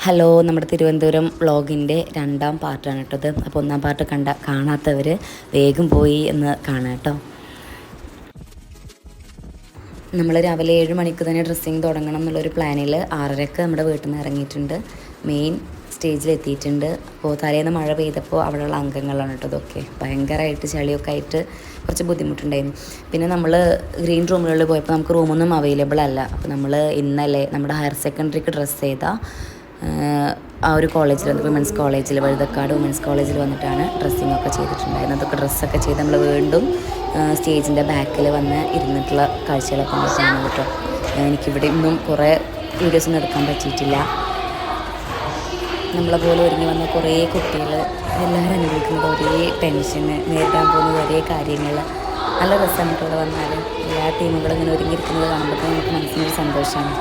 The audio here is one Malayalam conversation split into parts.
ഹലോ നമ്മുടെ തിരുവനന്തപുരം വ്ളോഗിന്റെ രണ്ടാം പാർട്ടാണ് കേട്ടത് അപ്പോൾ ഒന്നാം പാർട്ട് കണ്ട കാണാത്തവർ വേഗം പോയി എന്ന് കാണാം കേട്ടോ. നമ്മൾ രാവിലെ ഏഴ് മണിക്ക് തന്നെ ഡ്രസ്സിങ് തുടങ്ങണം എന്നുള്ളൊരു പ്ലാനിൽ ആറരക്ക് നമ്മുടെ വീട്ടിൽ നിന്ന് ഇറങ്ങിയിട്ടുണ്ട് മെയിൻ സ്റ്റേജിലെത്തിയിട്ടുണ്ട് അപ്പോൾ തലേന്ന് മഴ പെയ്തപ്പോൾ അവിടെയുള്ള അംഗങ്ങളാണ് കേട്ടോ ഇതൊക്കെ. ഭയങ്കരമായിട്ട് ചളിയൊക്കെ ആയിട്ട് കുറച്ച് ബുദ്ധിമുട്ടുണ്ടായിരുന്നു. പിന്നെ നമ്മൾ ഗ്രീൻ റൂമുകളിൽ പോയപ്പോൾ നമുക്ക് റൂമൊന്നും അവൈലബിൾ അല്ല. അപ്പോൾ നമ്മൾ ഇന്നലെ നമ്മുടെ ഹയർ സെക്കൻഡറിക്ക് ഡ്രസ്സ് ചെയ്ത ആ ഒരു കോളേജിൽ വിമൻസ് കോളേജിൽ വഴുതക്കാട് വിമൻസ് കോളേജിൽ വന്നിട്ടാണ് ഡ്രസ്സിങ് ഒക്കെ ചെയ്തിട്ടുണ്ടായിരുന്നത്. അതൊക്കെ ഡ്രസ്സൊക്കെ ചെയ്ത് നമ്മൾ വീണ്ടും സ്റ്റേജിന്റെ ബാക്കിൽ വന്ന് ഇരുന്നിട്ടുള്ള കാഴ്ചകളൊക്കെ നമ്മൾ കാണുന്നത് കേട്ടോ. എനിക്കിവിടെ ഇന്നും കുറേ വീഡിയോസൊന്നും എടുക്കാൻ പറ്റിയിട്ടില്ല. നമ്മളെ പോലെ ഒരുങ്ങി വന്ന കുറേ കുട്ടികൾ എല്ലാവരും അനുഭവിക്കുന്നത് ഒരേ ടെൻഷന് നേരിടാൻ പോകുന്നത് ഒരേ കാര്യങ്ങൾ. നല്ല രസമായിട്ടുള്ള വന്നാലും. എല്ലാ ടീമുകളും ഇങ്ങനെ ഒരുങ്ങിയിരിക്കുന്നത് കാണുമ്പോൾ നമുക്ക് മനസ്സിനൊരു സന്തോഷമാണ്.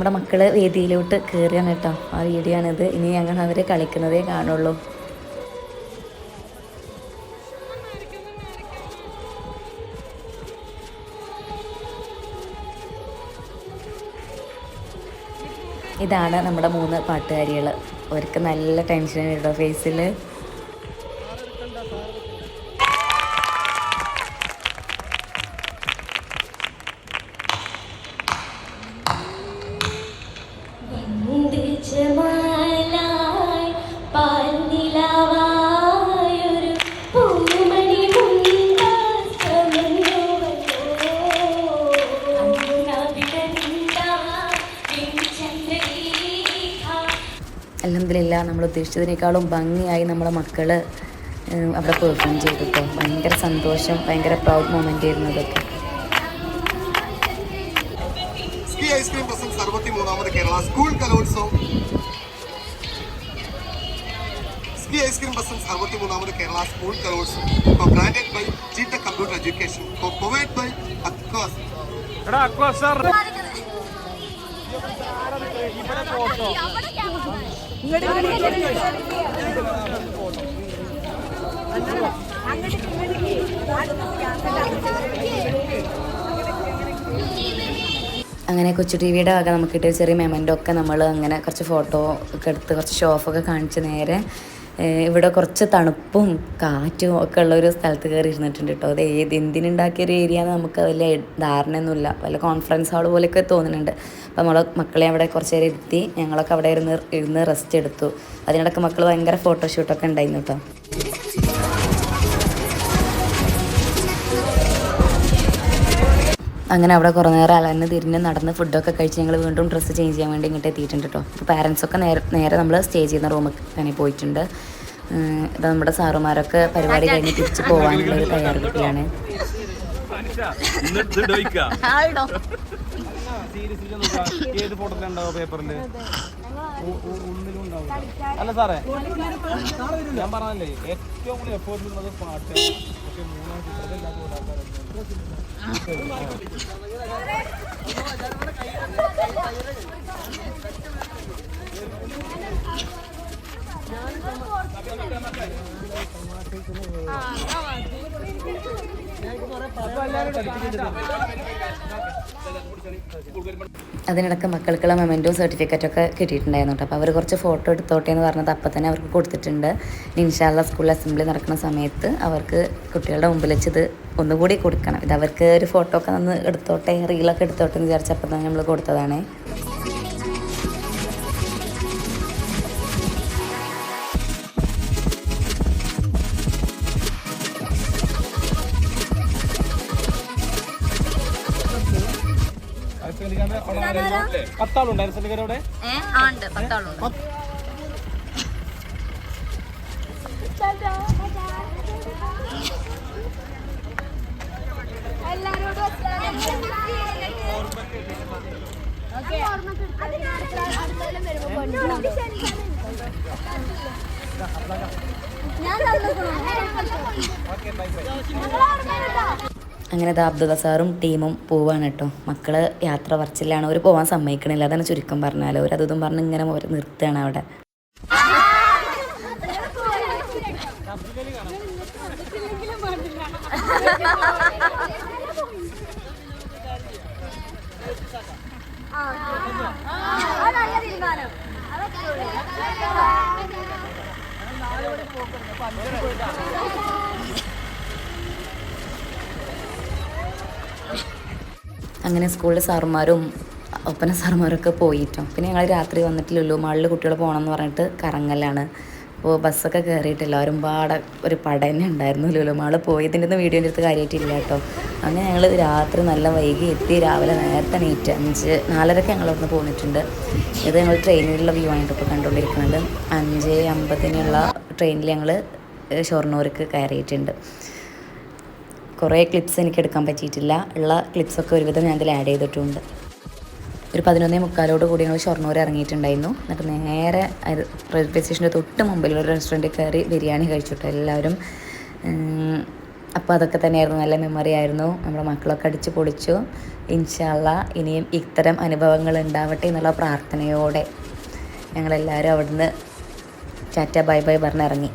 നമ്മുടെ മക്കൾ വേദിയിലോട്ട് കയറിയാണ് കേട്ടോ. ആ വീഡിയോ ഇനി ഞങ്ങൾ അവരെ കളിക്കുന്നതേ കാണുള്ളൂ. ഇതാണ് നമ്മുടെ മൂന്ന് പാട്ടുകാരികൾ അവർക്ക് നല്ല ടെൻഷൻ കേട്ടോ ഫേസിൽ നമ്മൾ ഉദ്ദേശിച്ചതിനേക്കാളും ഭംഗിയായി നമ്മളെ മക്കൾ അവിടെ പെർഫോം ചെയ്തു കേട്ടോ ഭയങ്കര സന്തോഷം ഭയങ്കര പ്രൗഡ് മൊമെന്റ് ആയിരുന്നു അതൊക്കെ. ഐസ്ക്രീം ഐസ്ക്രീം അറുപത്തി മൂന്നാമത് കേരള സ്കൂൾ കലോത്സവം. സ്കി ice cream presents അറുപത്തിമൂന്നാമത് Kerala school Kalolsavam. Branded by ജീറ്റ computer education provide by അക്വാസ് എടാ അക്വാ സാർ അങ്ങനെ കൊച്ചു ടി വിയുടെ വക നമുക്ക് കിട്ടിയ ചെറിയ മെമന്റ് നമ്മൾ അങ്ങനെ കുറച്ച് ഫോട്ടോ ഒക്കെ എടുത്ത് കുറച്ച് ഷോഫൊക്കെ കാണിച്ച് നേരെ ഇവിടെ കുറച്ച് തണുപ്പും കാറ്റും ഒക്കെ ഉള്ള ഒരു സ്ഥലത്ത് കയറി ഇരുന്നിട്ടുണ്ട് കേട്ടോ അത് ഏത് എന്തിനുണ്ടാക്കിയ ഒരു ഏരിയ എന്ന് നമുക്ക് വലിയ ധാരണയൊന്നുമില്ല. വല്ല കോൺഫറൻസ് ഹാൾ പോലെയൊക്കെ തോന്നുന്നുണ്ട്. അപ്പോൾ നമ്മളെ മക്കളെ അവിടെ കുറച്ച് നേരം ഇരുത്തി ഞങ്ങളൊക്കെ അവിടെ ഇരുന്ന് ഇരുന്ന് റെസ്റ്റ് എടുത്തു. അതിനിടയ്ക്ക് മക്കൾ ഭയങ്കര ഫോട്ടോഷൂട്ടൊക്കെ ഉണ്ടായിരുന്നു കേട്ടോ അങ്ങനെ അവിടെ കുറേ നേരം അലന്ന് തിരിഞ്ഞ് നടന്ന് ഫുഡൊക്കെ കഴിച്ച് ഞങ്ങൾ വീണ്ടും ഡ്രസ്സ് ചേഞ്ച് ചെയ്യാൻ വേണ്ടി ഇങ്ങോട്ട് എത്തിയിട്ടുണ്ട് കേട്ടോ അപ്പോൾ പാരൻസൊക്കെ നേരെ നേരെ നമ്മൾ സ്റ്റേ ചെയ്യുന്ന റൂമിൽ തന്നെ പോയിട്ടുണ്ട്. ഇത് നമ്മുടെ സാറുമാരൊക്കെ പരിപാടി കഴിഞ്ഞ് തിരിച്ച് പോകാനുള്ള ഒരു തയ്യാറെടുപ്പിലാണ്. ഏത് ഫോട്ടോത്തിലുണ്ടാവും പേപ്പറിൽ ഒന്നിലും ഉണ്ടാവും. അല്ല സാറേ ഞാൻ പറഞ്ഞല്ലേ ഏറ്റവും കൂടുതൽ എഫേർട്ട് ഉള്ളത് പാട്ട്. പക്ഷെ മൂന്നാം ചിത്രത്തില്ലാത്ത ഒരാൾക്കാരാണ് അതിനിടയ്ക്ക് മക്കൾക്കുള്ള മെമെന്റോ സർട്ടിഫിക്കറ്റൊക്കെ കിട്ടിയിട്ടുണ്ടായിരുന്നു കേട്ടോ. അപ്പോൾ അവർ കുറച്ച് ഫോട്ടോ എടുത്തോട്ടെ എന്ന് പറഞ്ഞത് അപ്പം തന്നെ അവർക്ക് കൊടുത്തിട്ടുണ്ട്. ഇൻഷാല്ല സ്കൂൾ അസംബ്ലി നടക്കുന്ന സമയത്ത് അവർക്ക് കുട്ടികളുടെ മുമ്പിൽ വെച്ചത് ഒന്നുകൂടി കൊടുക്കണം. ഇത് അവർക്ക് ഒരു ഫോട്ടോ ഒക്കെ ഒന്ന് എടുത്തോട്ടെ റീലൊക്കെ എടുത്തോട്ടെ എന്ന് വിചാരിച്ചപ്പോൾ തന്നെ നമ്മൾ കൊടുത്തതാണ്. പത്താളുണ്ട് അവിടെ? എല്ലാരോടും അങ്ങനെ അബ്ദുള്ള സാറും ടീമും പോവാണ് കേട്ടോ. മക്കൾ യാത്ര പറച്ചിലാണ്. അവർ പോകാൻ സമ്മതിക്കണില്ല. അതാണ് ചുരുക്കം പറഞ്ഞാൽ അവർ അതും പറഞ്ഞ് ഇങ്ങനെ അവർ നിർത്തുകയാണ് അവിടെ. അങ്ങനെ സ്കൂളിലെ സാറുമാരും ഒപ്പന സാറുമാരൊക്കെ പോയിട്ടോ. പിന്നെ ഞങ്ങൾ രാത്രി വന്നിട്ടില്ലല്ലോ ലുലു മാളിൽ കുട്ടികൾ പോകണം എന്ന് പറഞ്ഞിട്ട് കറങ്ങലാണ്. അപ്പോൾ ബസ്സൊക്കെ കയറിയിട്ട് എല്ലാവരും പാടെ ഒരു പട തന്നെ ഉണ്ടായിരുന്നു ലുലു മാൾ പോയതിന്റെ ഒന്നും വീഡിയോന്റെ അടുത്ത് കാര്യമായിട്ടില്ല കേട്ടോ. അങ്ങനെ ഞങ്ങൾ രാത്രി നല്ല വൈകി എത്തി. രാവിലെ നേരത്തെ നീറ്റ് അഞ്ച് നാലരക്ക് ഞങ്ങൾ അവിടുന്ന് പോന്നിട്ടുണ്ട്. ഇത് ഞങ്ങൾ ട്രെയിനിലുള്ള വ്യൂ ആണ് ഇപ്പോൾ കണ്ടുകൊണ്ടിരിക്കുന്നത് അഞ്ച് അമ്പതിനുള്ള ട്രെയിനിൽ ഞങ്ങൾ ഷൊർണൂർക്ക് കയറിയിട്ടുണ്ട്. കുറേ ക്ലിപ്സ് എനിക്ക് എടുക്കാൻ പറ്റിയിട്ടില്ല. ഉള്ള ക്ലിപ്സൊക്കെ ഒരുവിധം ഞാൻ ഇതിൽ ആഡ് ചെയ്തിട്ടുണ്ട്. ഒരു പതിനൊന്നേ മുക്കാലോട് കൂടി ഞങ്ങൾ ഷൊർണൂർ ഇറങ്ങിയിട്ടുണ്ടായിരുന്നു. എന്നിട്ട് നേരെ റെയിൽവേ സ്റ്റേഷന്റെ തൊട്ട് മുമ്പിലുള്ള റെസ്റ്റോറന്റിൽ കയറി ബിരിയാണി കഴിച്ചിട്ട് എല്ലാവരും അപ്പോൾ അതൊക്കെ തന്നെയായിരുന്നു. നല്ല മെമ്മറി ആയിരുന്നു. നമ്മുടെ മക്കളൊക്കെ അടിച്ച് പൊളിച്ചു. ഇൻഷാല്ല ഇനിയും ഇത്തരം അനുഭവങ്ങൾ ഉണ്ടാവട്ടെ എന്നുള്ള പ്രാർത്ഥനയോടെ ഞങ്ങളെല്ലാവരും അവിടുന്ന് ചാറ്റ ബൈ ബൈ പറഞ്ഞിറങ്ങി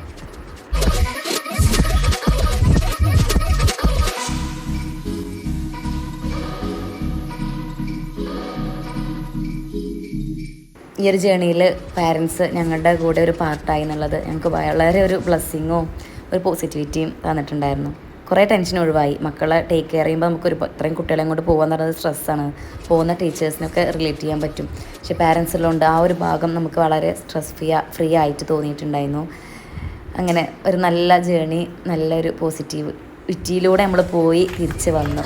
ഈ ഒരു ജേണിയിൽ പാരൻസ് ഞങ്ങളുടെ കൂടെ ഒരു പാർട്ടായി എന്നുള്ളത് ഞങ്ങൾക്ക് വളരെ ഒരു ബ്ലെസ്സിങ്ങും ഒരു പോസിറ്റിവിറ്റിയും തന്നിട്ടുണ്ടായിരുന്നു. കുറേ ടെൻഷൻ ഒഴിവായി. മക്കളെ ടേക്ക് കെയർ ചെയ്യുമ്പോൾ നമുക്കൊരു ഇത്രയും കുട്ടികളെ അങ്ങോട്ട് പോകാൻ പറയുന്നത് സ്ട്രെസ്സാണ് പോകുന്ന ടീച്ചേഴ്സിനൊക്കെ റിലേറ്റ് ചെയ്യാൻ പറ്റും. പക്ഷെ പാരൻസ് ഉള്ളതുകൊണ്ട് ആ ഒരു ഭാഗം നമുക്ക് വളരെ സ്ട്രെസ് ഫ്രീ ഫ്രീ ആയിട്ട് തോന്നിയിട്ടുണ്ടായിരുന്നു. അങ്ങനെ ഒരു നല്ല ജേണി നല്ലൊരു പോസിറ്റീവ് വിറ്റിയിലൂടെ നമ്മൾ പോയി തിരിച്ച് വന്നു.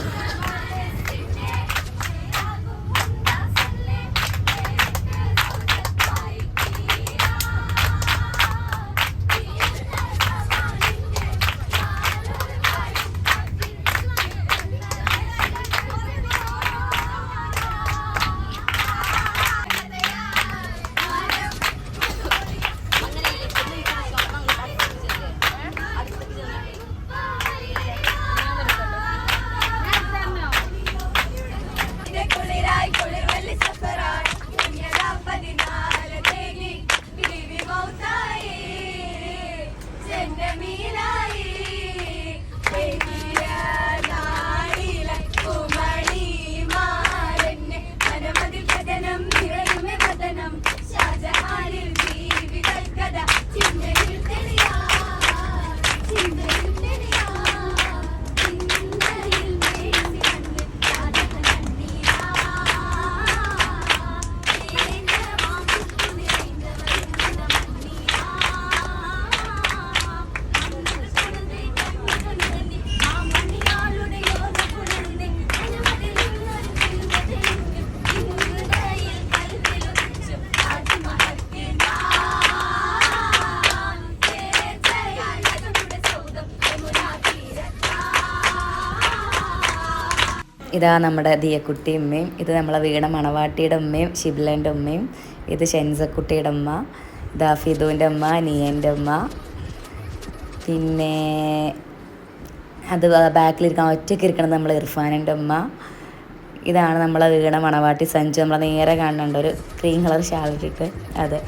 ഇതാ നമ്മുടെ ദിയക്കുട്ടി ഉമ്മയും ഇത് നമ്മളെ വീണ മണവാട്ടിയുടെ ഉമ്മയും ഷിബ്ലേന്റെ ഉമ്മയും ഇത് ഷെൻസക്കുട്ടിയുടെ ഉമ്മ ഇതാ ഫിദുവിന്റെ ഉമ്മ നിയന്റെ ഉമ്മ. പിന്നെ അത് ബാക്കിലിരിക്കാൻ ഒറ്റയ്ക്ക് ഇരിക്കണം നമ്മൾ ഇർഫാനിന്റെ ഉമ്മ. ഇതാണ് നമ്മളെ വീണ മണവാട്ടി സഞ്ജു നമ്മളെ നേരെ കാണുന്നുണ്ട്. ഒരു ക്രീം കളർ ഷാളിട്ടിട്ട് അതെ.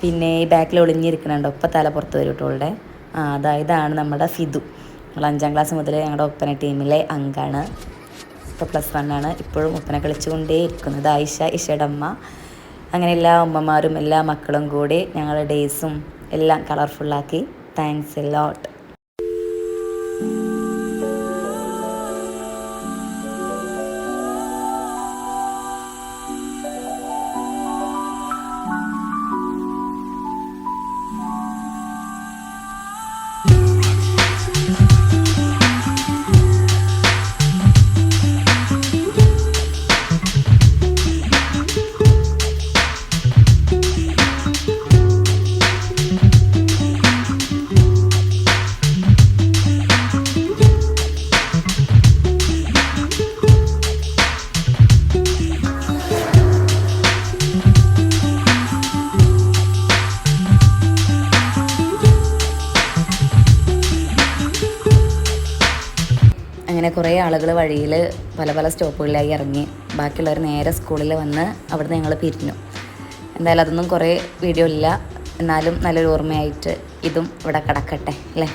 പിന്നെ ഈ ബാക്കിൽ ഒളിഞ്ഞിരിക്കണുണ്ട്. ഒപ്പം തല പുറത്ത് വരും ആ അതാ ഇതാണ് നമ്മുടെ ഫിദു. നമ്മൾ അഞ്ചാം ക്ലാസ് മുതൽ ഞങ്ങളുടെ ഒപ്പന ടീമിലെ അംഗമാണ് ഇപ്പോൾ പ്ലസ് വൺ ആണ്. ഇപ്പോഴും ഒപ്പന കളിച്ചുകൊണ്ടേ ഇരിക്കുന്നത്. ആയിഷ ഇഷയുടെ അമ്മ. അങ്ങനെ എല്ലാ അമ്മമാരും എല്ലാ മക്കളും കൂടി ഞങ്ങളുടെ ഡേയ്സും എല്ലാം കളർഫുള്ളാക്കി താങ്ക്സ് എ ലോട്ട് ആളുകൾ വഴിയിൽ പല പല സ്റ്റോപ്പുകളിലായി ഇറങ്ങി. ബാക്കിയുള്ളവർ നേരെ സ്കൂളിൽ വന്ന് അവിടുന്ന് ഞങ്ങൾ പിരിഞ്ഞു. എന്തായാലും അതൊന്നും കുറേ വീഡിയോ ഇല്ല. എന്നാലും നല്ലൊരു ഓർമ്മയായിട്ട് ഇതും ഇവിടെ കിടക്കട്ടെ അല്ലേ?